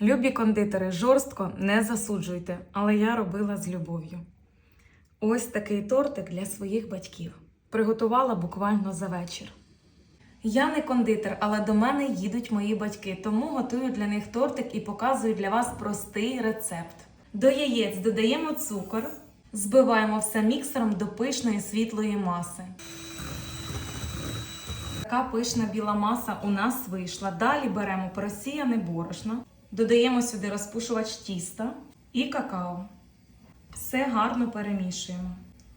Любі кондитери, жорстко не засуджуйте, але я робила з любов'ю. Ось такий тортик для своїх батьків. Приготувала буквально за вечір. Я не кондитер, але до мене їдуть мої батьки, тому готую для них тортик і показую для вас простий рецепт. До яєць додаємо цукор, збиваємо все міксером до пишної світлої маси. Така пишна біла маса у нас вийшла. Далі беремо просіяне борошно, додаємо сюди розпушувач тіста і какао. Все гарно перемішуємо.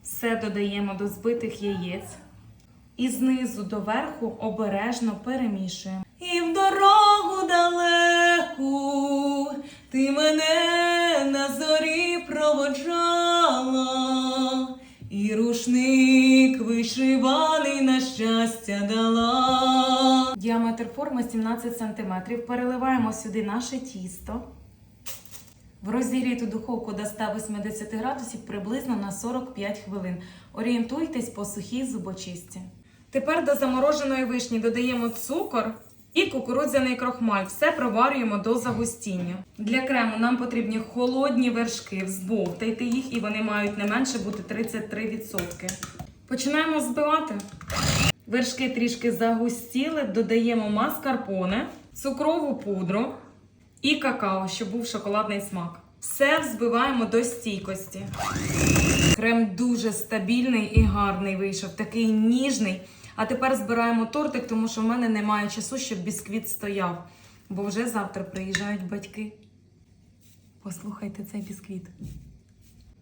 Все додаємо до збитих яєць. І знизу до верху обережно перемішуємо. І в дорогу далеку ти мене на зорі проводжала, і рушник вишиваний на щастя дала. Форми 17 см. Переливаємо сюди наше тісто. В розігріту духовку до 180 градусів приблизно на 45 хвилин. Орієнтуйтесь по сухій зубочистці. Тепер до замороженої вишні додаємо цукор і кукурудзяний крохмаль. Все проварюємо до загустіння. Для крему нам потрібні холодні вершки. Взбовтайте їх і вони мають не менше бути 33%. Починаємо збивати. Вершки трішки загустіли, додаємо маскарпоне, цукрову пудру і какао, щоб був шоколадний смак. Все взбиваємо до стійкості. Крем дуже стабільний і гарний вийшов, такий ніжний. А тепер збираємо тортик, тому що в мене немає часу, щоб бісквіт стояв. Бо вже завтра приїжджають батьки. Послухайте цей бісквіт.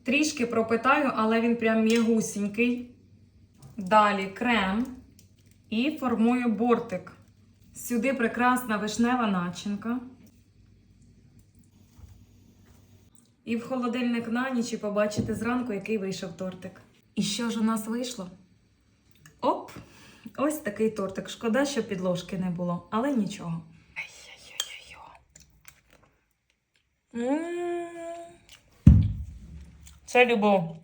Трішки пропитаю, але він прям м'ягусінький. Далі крем і формую бортик. Сюди прекрасна вишнева начинка. І в холодильник на ніч і побачите зранку, який вийшов тортик. І що ж у нас вийшло? Оп! Ось такий тортик. Шкода, що підложки не було, але нічого. Це любов.